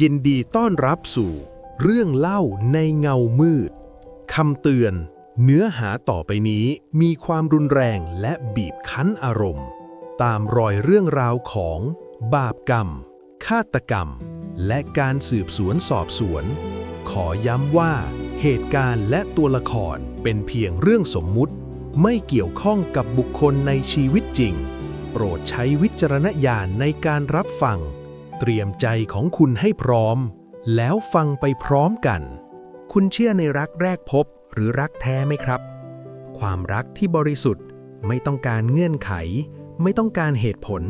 ยินดีต้อนรับสู่ เรื่องเล่าในเงามืดคำเตือน เนื้อหาต่อไปนี้มีความรุนแรงและบีบคั้นอารมณ์ ตามรอยเรื่องราวของ บาปกรรม ฆาตกรรม และการสืบสวนสอบสวน ขอย้ำว่า เหตุการณ์และตัวละครเป็นเพียงเรื่องสมมุติ ไม่เกี่ยวข้องกับบุคคลในชีวิตจริง โปรดใช้วิจารณญาณในการรับฟัง เตรียมใจของคุณให้พร้อม แล้วฟังไปพร้อมกัน คุณเชื่อในรักแรกพบหรือรักแท้ไหมครับ ความรักที่บริสุทธิ์ ไม่ต้องการเงื่อนไข ไม่ต้องการเหตุผล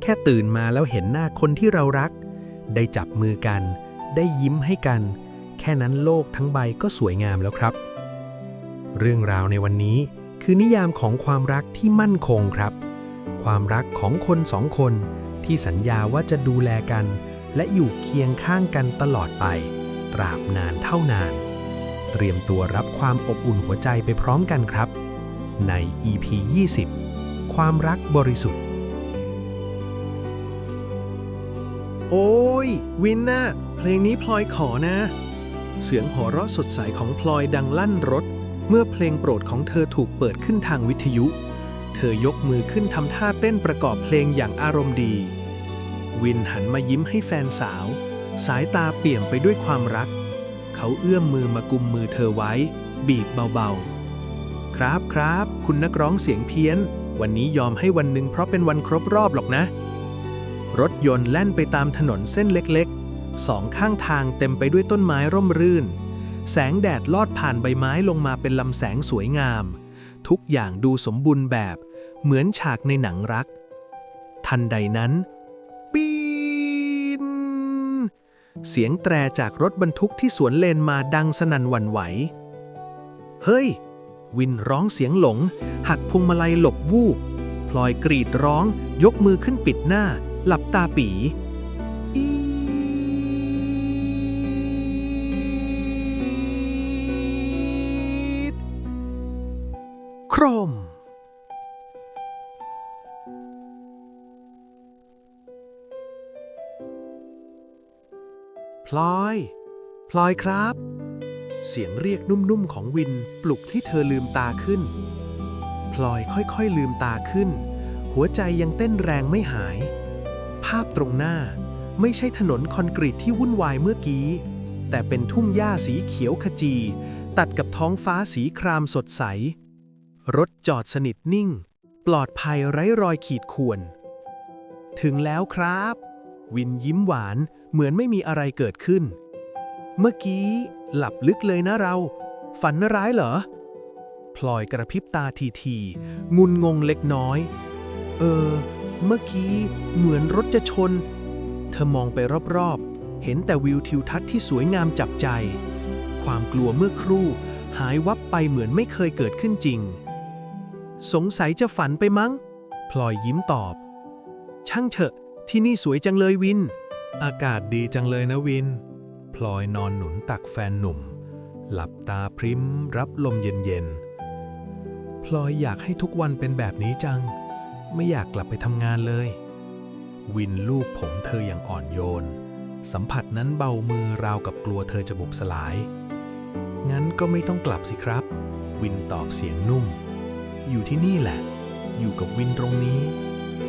แค่ตื่นมาแล้วเห็นหน้าคนที่เรารัก ได้จับมือกัน ได้ยิ้มให้กัน แค่นั้นโลกทั้งใบก็สวยงามแล้วครับ เรื่องราวในวันนี้คือนิยามของความรักที่มั่นคงครับ ความรักของคนสองคน ที่สัญญาว่าจะดูแลกัน และอยู่เคียงข้างกันตลอดไป ตราบนานเท่านาน เตรียมตัวรับความอบอุ่นหัวใจไปพร้อมกันครับ ใน EP 20 ความรักบริสุทธิ์ โอ้ย วินน่ะเพลงนี้พลอยขอนะ เสียงหัวเราะสดใสของพลอยดังลั่นรถ เมื่อเพลงโปรดของเธอถูกเปิดขึ้นทางวิทยุ เธอยกมือขึ้นทำท่าเต้นประกอบเพลงอย่างอารมณ์ดี วินหันมายิ้มให้แฟนสาว สายตาเปี่ยมไปด้วยความรัก เขาเอื้อมมือมากุมมือเธอไว้ บีบเบาๆ ครับครับ คุณนักร้องเสียงเพี้ยน วันนี้ยอมให้วันหนึ่งเพราะเป็นวันครบรอบหรอกนะ รถยนต์แล่นไปตามถนนเส้นเล็กๆ สองข้างทางเต็มไปด้วยต้นไม้ร่มรื่น แสงแดดลอดผ่านใบไม้ลงมาเป็นลำแสงสวยงาม ทุกอย่างดูสมบูรณ์แบบ เหมือนฉากในหนังรัก ทันใดนั้น ปีน เสียงแตรจากรถบรรทุกที่สวนเลนมาดังสนั่นหวั่นไหว เฮ้ย วินร้องเสียงหลง หักพวงมาลัยหลบวูบพลอยกรีดร้อง ยกมือขึ้นปิดหน้า หลับตาปี พลอย พลอยครับ เสียงเรียกนุ่มๆของวินปลุกให้เธอลืมตาขึ้น พลอยค่อยๆลืมตาขึ้น หัวใจยังเต้นแรงไม่หาย ภาพตรงหน้าไม่ใช่ถนนคอนกรีตที่วุ่นวายเมื่อกี้ แต่เป็นทุ่งหญ้าสีเขียวขจี ตัดกับท้องฟ้าสีครามสดใส รถจอดสนิทนิ่ง ปลอดภัยไร้รอยขีดข่วน ถึงแล้วครับ วินยิ้มหวาน เหมือนไม่มีอะไรเกิดขึ้น เมื่อกี้หลับลึกเลยนะเรา ฝันร้ายเหรอ พลอยกระพริบตาทีทีๆงุนงงเล็กน้อย เออ เมื่อกี้เหมือนรถจะชน เธอมองไปรอบๆ เห็นแต่วิวทิวทัศน์ที่สวยงามจับใจ ความกลัวเมื่อครู่ หายวับไปเหมือนไม่เคยเกิดขึ้นจริง สงสัยจะฝันไปมั้ง พลอยยิ้มตอบ ช่างเถอะ ที่นี่สวยจังเลยวิน อากาศดีจังเลยนะวิน พลอยนอนหนุนตักแฟนหนุ่ม หลับตาพริมรับลมเย็นๆ พลอยอยากให้ทุกวันเป็นแบบนี้จัง ไม่อยากกลับไปทำงานเลย วินลูบผมเธออย่างอ่อนโยน สัมผัสนั้นเบามือราวกับกลัวเธอจะบุบสลาย งั้นก็ไม่ต้องกลับสิครับ วินตอบเสียงนุ่ม อยู่ที่นี่แหละ อยู่กับวินตรงนี้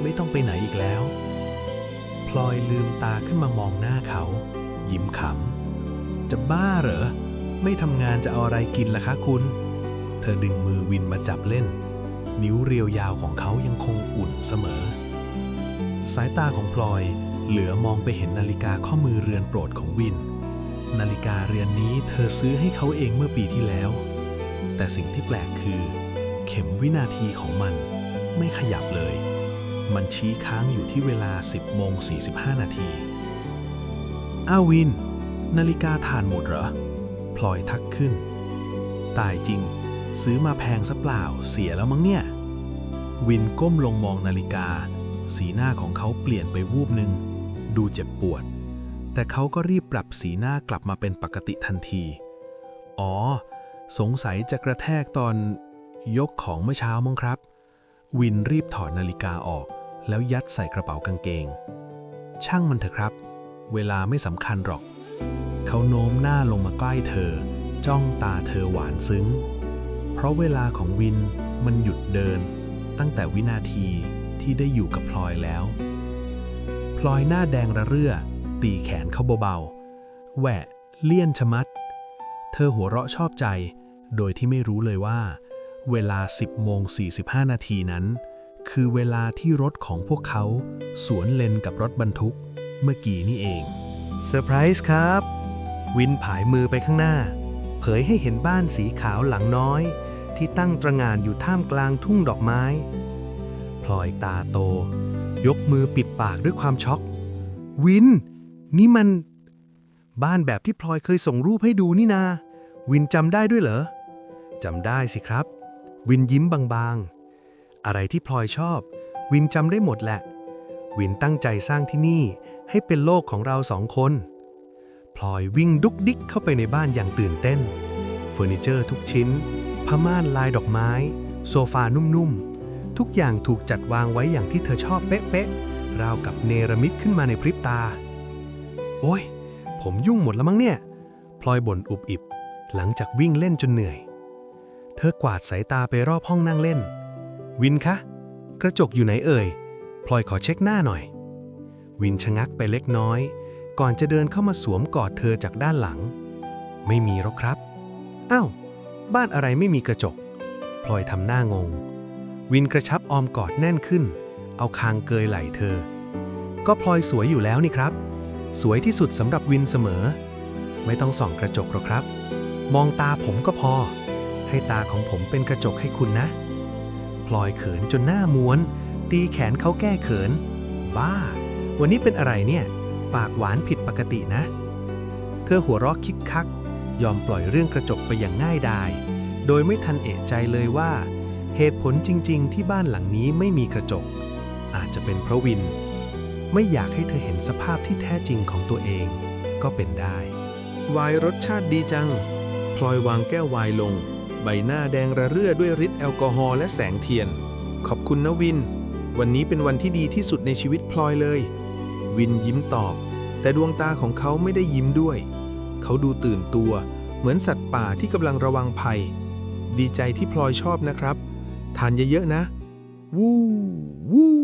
ไม่ต้องไปไหนอีกแล้ว พลอยลืมตาขึ้นมามองหน้าเขา ยิ้มขำ จะบ้าเหรอ ไม่ทำงานจะเอาอะไรกินล่ะคะคุณ เธอดึงมือวินมาจับเล่น นิ้วเรียวยาวของเขายังคงอุ่นเสมอ สายตาของพลอยเหลือมองไปเห็นนาฬิกาข้อมือเรือนโปรดของวิน นาฬิกาเรือนนี้เธอซื้อให้เขาเองเมื่อปีที่แล้ว แต่สิ่งที่แปลกคือ เข็มวินาทีของมันไม่ขยับเลย มันชี้ค้างอยู่ที่เวลา 10โมง45 นาที อ้าววิน นาฬิกาถ่านหมดเหรอ พลอยทักขึ้น ตายจริง ซื้อมาแพงซะเปล่าเสียแล้วมั้งเนี่ย วินก้มลงมองนาฬิกา สีหน้าของเขาเปลี่ยนไปวูบหนึ่ง ดูเจ็บปวด แต่เขาก็รีบปรับสีหน้ากลับมาเป็นปกติทันที อ๋อ สงสัยจะกระแทกตอนยกของเมื่อเช้ามั้งครับ วินรีบถอดนาฬิกาออก แล้วยัดใส่กระเป๋ากางเกง ช่างมันเถอะครับ เวลาไม่สำคัญหรอก เขาโน้มหน้าลงมาใกล้เธอ จ้องตาเธอหวานซึ้ง เพราะเวลาของวินมันหยุดเดิน ตั้งแต่วินาทีที่ได้อยู่กับพลอยแล้ว พลอยหน้าแดงระเรื่อ ตีแขนเขาเบาๆ แหวะ เลี่ยนชะมัด เธอหัวเราะชอบใจ โดยที่ไม่รู้เลยว่า เวลา 10โมง45 นาทีนั้น คือเวลาที่รถของพวกเขาสวนเลนกับรถบรรทุก เมื่อกี้นี่เองเซอร์ไพรส์ครับ วินผายมือไปข้างหน้า เผยให้เห็นบ้านสีขาวหลังน้อย ที่ตั้งตระงานอยู่ท่ามกลางทุ่งดอกไม้ พลอยตาโต ยกมือปิดปากด้วยความช็อก วิน นี่มัน บ้านแบบที่พลอยเคยส่งรูปให้ดูนี่นา วินจำได้ด้วยเหรอจำได้สิครับ วินยิ้มบางๆ อะไรที่พลอยชอบ วินจำได้หมดแหละ วินตั้งใจสร้างที่นี่ให้เป็นโลกของเราสองคน พลอยวิ่งดุกดิกเข้าไปในบ้านอย่างตื่นเต้น เฟอร์นิเจอร์ทุกชิ้นผ้าม่านลายดอกไม้ โซฟานุ่มๆ ทุกอย่างถูกจัดวางไว้อย่างที่เธอชอบเป๊ะๆ ราวกับเนรมิตขึ้นมาในพริบตา โอ้ย ผมยุ่งหมดแล้วมั้งเนี่ย พลอยบ่นอุบอิบ หลังจากวิ่งเล่นจนเหนื่อย เธอกวาดสายตาไปรอบห้องนั่งเล่น วินคะ กระจกอยู่ไหนเอ่ย พลอยขอเช็คหน้าหน่อย วินชะงักไปเล็กน้อย ก่อนจะเดินเข้ามาสวมกอดเธอจากด้านหลัง ไม่มีหรอกครับ อ้าว บ้านอะไรไม่มีกระจก พลอยทำหน้างง วินกระชับออมกอดแน่นขึ้น เอาคางเกยไหล่เธอ ก็พลอยสวยอยู่แล้วนี่ครับ สวยที่สุดสำหรับวินเสมอ ไม่ต้องส่องกระจกหรอกครับ มองตาผมก็พอ ให้ตาของผมเป็นกระจกให้คุณนะ ลอยเขินจนหน้าม้วน ตีแขนเขาแก้เขิน บ้า วันนี้เป็นอะไรเนี่ย ปากหวานผิดปกตินะ เธอหัวเราะคิกคัก ยอมปล่อยเรื่องกระจกไปอย่างง่ายดาย โดยไม่ทันเอะใจเลยว่า เหตุผลจริง ๆ ที่บ้านหลังนี้ไม่มีกระจก อาจจะเป็นเพราะวิน ไม่อยากให้เธอเห็นสภาพที่แท้จริงของตัวเอง ก็เป็นได้วน์รสชาติดีจัง พลอยวางแก้ววน์ลง ใบหน้าแดงระเรื่อด้วยฤทธิ์แอลกอฮอล์และแสงเทียน ขอบคุณนะวิน วันนี้เป็นวันที่ดีที่สุดในชีวิตพลอยเลย วินยิ้มตอบ แต่ดวงตาของเขาไม่ได้ยิ้มด้วย เขาดูตื่นตัว เหมือนสัตว์ป่าที่กำลังระวังภัย ดีใจที่พลอยชอบนะครับ ทานเยอะๆนะ วู้วู้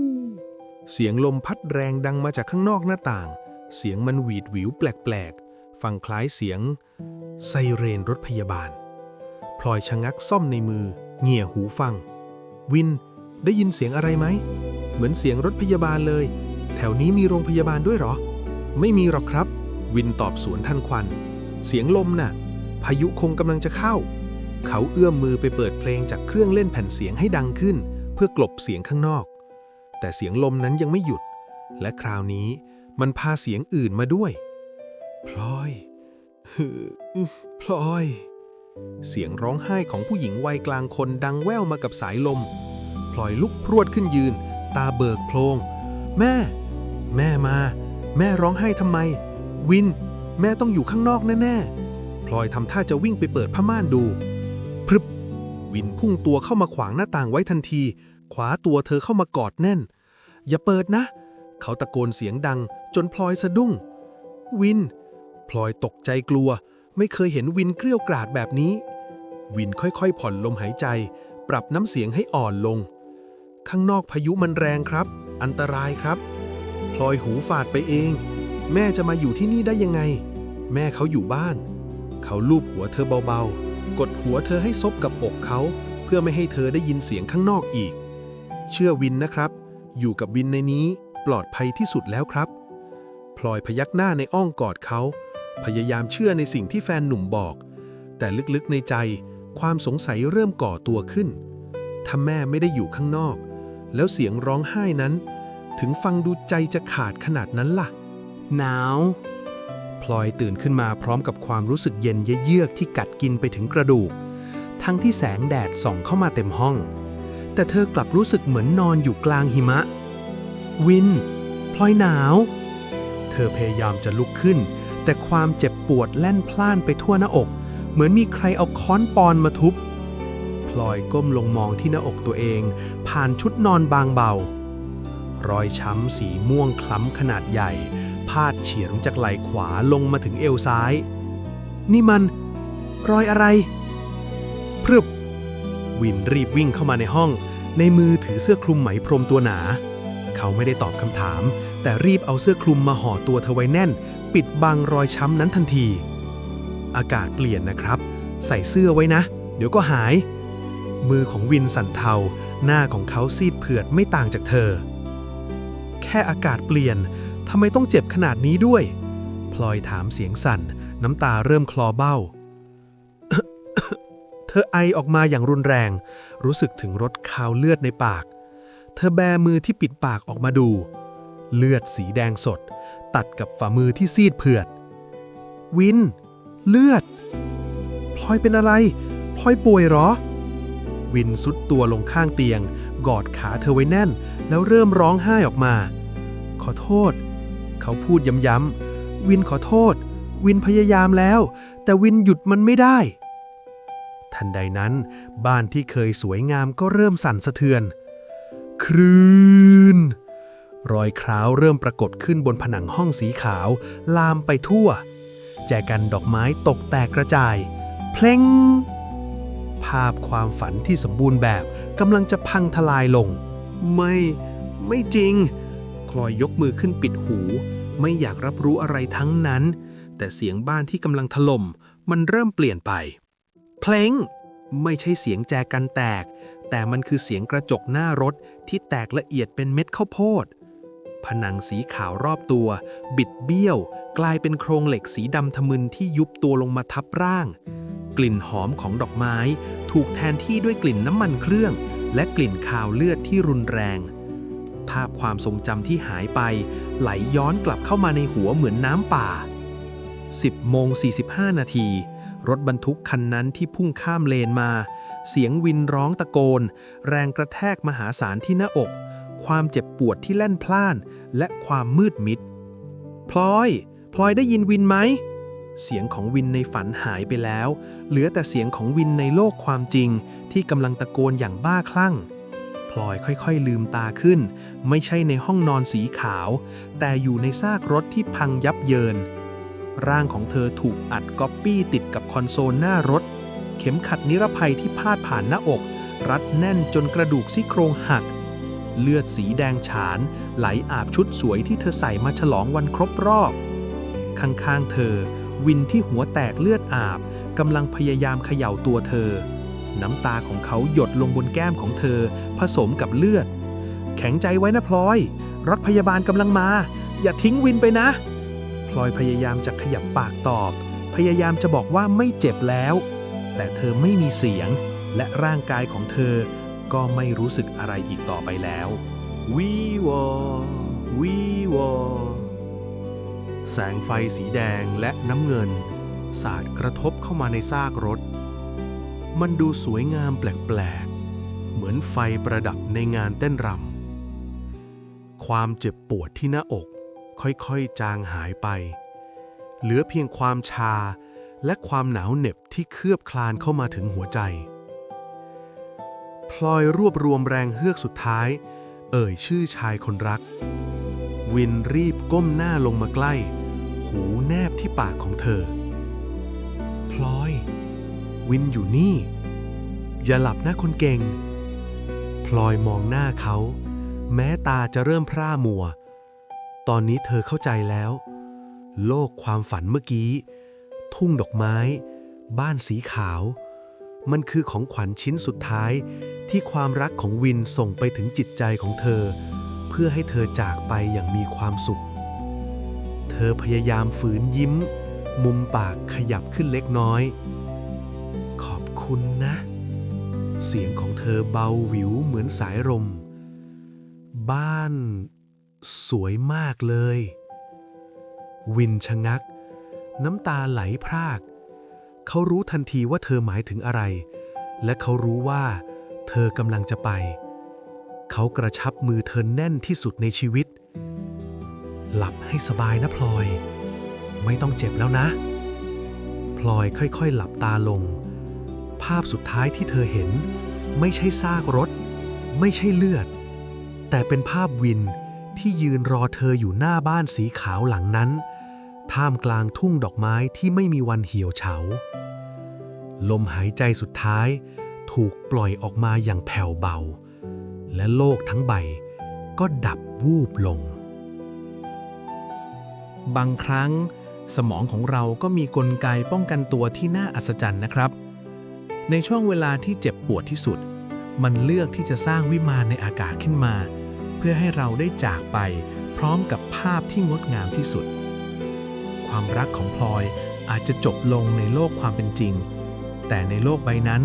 เสียงลมพัดแรงดังมาจากข้างนอกหน้าต่าง เสียงมันหวีดหวิวแปลกๆ ฟังคล้ายเสียง ไซเรนรถพยาบาล พลอยชะงักซ่อมในมือ เงี่ยหูฟัง วิน ได้ยินเสียงอะไรไหม เหมือนเสียงรถพยาบาลเลย แถวนี้มีโรงพยาบาลด้วยหรอ ไม่มีหรอกครับ วินตอบสวนทันควัน เสียงลมน่ะ พายุคงกำลังจะเข้า เขาเอื้อมมือไปเปิดเพลงจากเครื่องเล่นแผ่นเสียงให้ดังขึ้น เพื่อกลบเสียงข้างนอก แต่เสียงลมนั้นยังไม่หยุด และคราวนี้มันพาเสียงอื่นมาด้วย พลอยฮึพลอย เสียงร้องไห้ของผู้หญิงวัยกลางคนดังแว่วมากับสายลม พลอยลุกพรวดขึ้นยืน ตาเบิกโพลง แม่ แม่มา แม่ร้องไห้ทำไม วิน แม่ต้องอยู่ข้างนอกแน่ๆ พลอยทำท่าจะวิ่งไปเปิดผ้าม่านดูพรึบ วินพุ่งตัวเข้ามาขวางหน้าต่างไว้ทันที ขวาตัวเธอเข้ามากอดแน่น อย่าเปิดนะ เขาตะโกนเสียงดังจนพลอยสะดุ้ง วิน พลอยตกใจกลัว ไม่เคยเห็นวินเกลี้ยวกราดแบบนี้ วินค่อยๆ ผ่อนลมหายใจ ปรับน้ำเสียงให้อ่อนลง ข้างนอกพายุมันแรงครับ อันตรายครับพลอยหูฝาดไปเอง แม่จะมาอยู่ที่นี่ได้ยังไง แม่เขาอยู่บ้าน เขาลูบหัวเธอเบาๆ กดหัวเธอให้ซบกับอกเขา เพื่อไม่ให้เธอได้ยินเสียงข้างนอกอีก เชื่อวินนะครับ อยู่กับวินในนี้ปลอดภัยที่สุดแล้วครับ พลอยพยักหน้าในอ้อมกอดเขา พยายามเชื่อในสิ่งที่แฟนหนุ่มบอก แต่ลึกๆในใจ ความสงสัยเริ่มก่อตัวขึ้น ถ้าแม่ไม่ได้อยู่ข้างนอก แล้วเสียงร้องไห้นั้น ถึงฟังดูใจจะขาดขนาดนั้นล่ะ หนาวพลอยตื่นขึ้นมาพร้อมกับความรู้สึกเย็นเยือกที่กัดกินไปถึงกระดูก ทั้งที่แสงแดดส่องเข้ามาเต็มห้อง แต่เธอกลับรู้สึกเหมือนนอนอยู่กลางหิมะ วิน พลอยหนาว เธอพยายามจะลุกขึ้น แต่ความเจ็บปวดแล่นพล่านไปทั่วหน้าอก เหมือนมีใครเอาค้อนปอนมาทุบ พลอยก้มลงมองที่หน้าอกตัวเอง ผ่านชุดนอนบางเบา รอยช้ำสีม่วงคล้ำขนาดใหญ่ พาดเฉียงจากไหล่ขวาลงมาถึงเอวซ้าย นี่มัน รอยอะไร พรึบ วินรีบวิ่งเข้ามาในห้อง ในมือถือเสื้อคลุมไหมพรมตัวหนา เขาไม่ได้ตอบคำถาม แต่รีบเอาเสื้อคลุมมาห่อตัวเธอไว้แน่น ปิดบังรอยช้ำนั้นทันที อากาศเปลี่ยนนะครับ ใส่เสื้อไว้นะ เดี๋ยวก็หาย มือของวินสั่นเทา หน้าของเขาซีดเผือดไม่ต่างจากเธอ แค่อากาศเปลี่ยนทำไมต้องเจ็บขนาดนี้ด้วย พลอยถามเสียงสั่น น้ำตาเริ่มคลอเบ้า เธอไอออกมาอย่างรุนแรง รู้สึกถึงรสคาวเลือดในปาก เธอแบมือที่ปิดปากออกมาดู เลือดสีแดงสด ตัดกับฝ่ามือที่ซีดเผือด วิน เลือด พลอยเป็นอะไร พลอยป่วยหรอ วินสุดตัวลงข้างเตียง กอดขาเธอไว้แน่น แล้วเริ่มร้องไห้ออกมา ขอโทษ เขาพูดย้ำๆวินขอโทษ วินพยายามแล้ว แต่วินหยุดมันไม่ได้ ทันใดนั้น บ้านที่เคยสวยงามก็เริ่มสั่นสะเทือนคลื่น รอยคร้าวเริ่มปรากฏขึ้นบนผนังห้องสีขาว ลามไปทั่ว แจกันดอกไม้ตกแตกกระจาย เพลงภาพความฝันที่สมบูรณ์แบบกำลังจะพังทลายลง ไม่ ไม่จริง คลอยยกมือขึ้นปิดหู ไม่อยากรับรู้อะไรทั้งนั้น แต่เสียงบ้านที่กำลังถล่มมันเริ่มเปลี่ยนไป เพลงไม่ใช่เสียงแจกันแตก แต่มันคือเสียงกระจกหน้ารถที่แตกละเอียดเป็นเม็ดข้าวโพด ผนังสีขาวรอบตัว บิดเบี้ยว กลายเป็นโครงเหล็กสีดำทะมึนที่ยุบตัวลงมาทับร่าง กลิ่นหอมของดอกไม้ ถูกแทนที่ด้วยกลิ่นน้ำมันเครื่อง และกลิ่นคาวเลือดที่รุนแรง ภาพความทรงจำที่หายไป ไหลย้อนกลับเข้ามาในหัวเหมือนน้ำป่า 10โมง45 นาทีรถบรรทุกคันนั้นที่พุ่งข้ามเลนมา เสียงวินร้องตะโกน แรงกระแทกมหาศาลที่หน้าอก ความเจ็บปวดที่แล่นพล่าน และความมืดมิด พลอย พลอยได้ยินวินไหม เสียงของวินในฝันหายไปแล้ว เหลือแต่เสียงของวินในโลกความจริง ที่กำลังตะโกนอย่างบ้าคลั่ง พลอยค่อยๆลืมตาขึ้น ไม่ใช่ในห้องนอนสีขาว แต่อยู่ในซากรถที่พังยับเยิน ร่างของเธอถูกอัดก๊อปปี้ติดกับคอนโซลหน้ารถ เข็มขัดนิรภัยที่พาดผ่านหน้าอก รัดแน่นจนกระดูกซี่โครงหักเลือดสีแดงฉาน ไหลอาบชุดสวยที่เธอใส่มาฉลองวันครบรอบ ข้างๆเธอ วินที่หัวแตกเลือดอาบกำลังพยายามเขย่าตัวเธอ น้ำตาของเขาหยดลงบนแก้มของเธอ ผสมกับเลือด แข็งใจไว้นะพลอย รถพยาบาลกำลังมา อย่าทิ้งวินไปนะ พลอยพยายามจะขยับปากตอบ พยายามจะบอกว่าไม่เจ็บแล้ว แต่เธอไม่มีเสียง และร่างกายของเธอก็ไม่รู้สึกอะไรอีกต่อไปแล้ว วีวอวีวอแสงไฟสีแดงและน้ำเงิน สาดกระทบเข้ามาในซากรถ มันดูสวยงามแปลกๆ เหมือนไฟประดับในงานเต้นรำ ความเจ็บปวดที่หน้าอก ค่อยๆ จางหายไป เหลือเพียงความชาและความหนาวเหน็บที่เคลือบคลานเข้ามาถึงหัวใจ พลอยรวบรวมแรงเฮือกสุดท้าย เอ่ยชื่อชายคนรัก วินรีบก้มหน้าลงมาใกล้ หูแนบที่ปากของเธอ พลอย วินอยู่นี่ อย่าหลับนะคนเก่ง พลอยมองหน้าเขา แม้ตาจะเริ่มพร่ามัว ตอนนี้เธอเข้าใจแล้ว โลกความฝันเมื่อกี้ ทุ่งดอกไม้ บ้านสีขาว มันคือของขวัญชิ้นสุดท้าย ที่ความรักของวินส่งไปถึงจิตใจของเธอ เพื่อให้เธอจากไปอย่างมีความสุข เธอพยายามฝืนยิ้ม มุมปากขยับขึ้นเล็กน้อย ขอบคุณนะ เสียงของเธอเบาหวิวเหมือนสายลมบ้าน สวยมากเลย วินชะงัก น้ำตาไหลพราก เขารู้ทันทีว่าเธอหมายถึงอะไร และเขารู้ว่า เธอกำลังจะไป เขากระชับมือเธอแน่นที่สุดในชีวิต หลับให้สบายนะพลอย ไม่ต้องเจ็บแล้วนะ พลอยค่อยๆ หลับตาลง ภาพสุดท้ายที่เธอเห็น ไม่ใช่ซากรถ ไม่ใช่เลือด แต่เป็นภาพวินที่ยืนรอเธออยู่หน้าบ้านสีขาวหลังนั้น ท่ามกลางทุ่งดอกไม้ที่ไม่มีวันเหี่ยวเฉา ลมหายใจสุดท้ายถูกปล่อยออกมาอย่างแผ่วเบา และโลกทั้งใบก็ดับวูบลง บางครั้ง สมองของเราก็มีกลไกป้องกันตัวที่น่าอัศจรรย์นะครับ ในช่วงเวลาที่เจ็บปวดที่สุด มันเลือกที่จะสร้างวิมานในอากาศขึ้นมา เพื่อให้เราได้จากไปพร้อมกับภาพที่งดงามที่สุด ความรักของพลอยอาจจะจบลงในโลกความเป็นจริง แต่ในโลกใบนั้น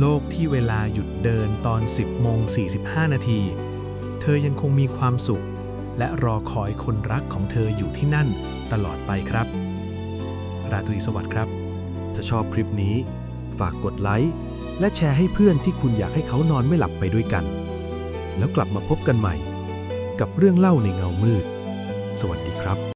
โลกที่เวลาหยุดเดินตอน 10โมง45 นาที เธอยังคงมีความสุข และรอคอยคนรักของเธออยู่ที่นั่นตลอดไปครับ ราตรีสวัสดิ์ครับ ถ้าชอบคลิปนี้ ฝากกดไลค์ และแชร์ให้เพื่อนที่คุณอยากให้เขานอนไม่หลับไปด้วยกัน แล้วกลับมาพบกันใหม่ กับเรื่องเล่าในเงามืด สวัสดีครับ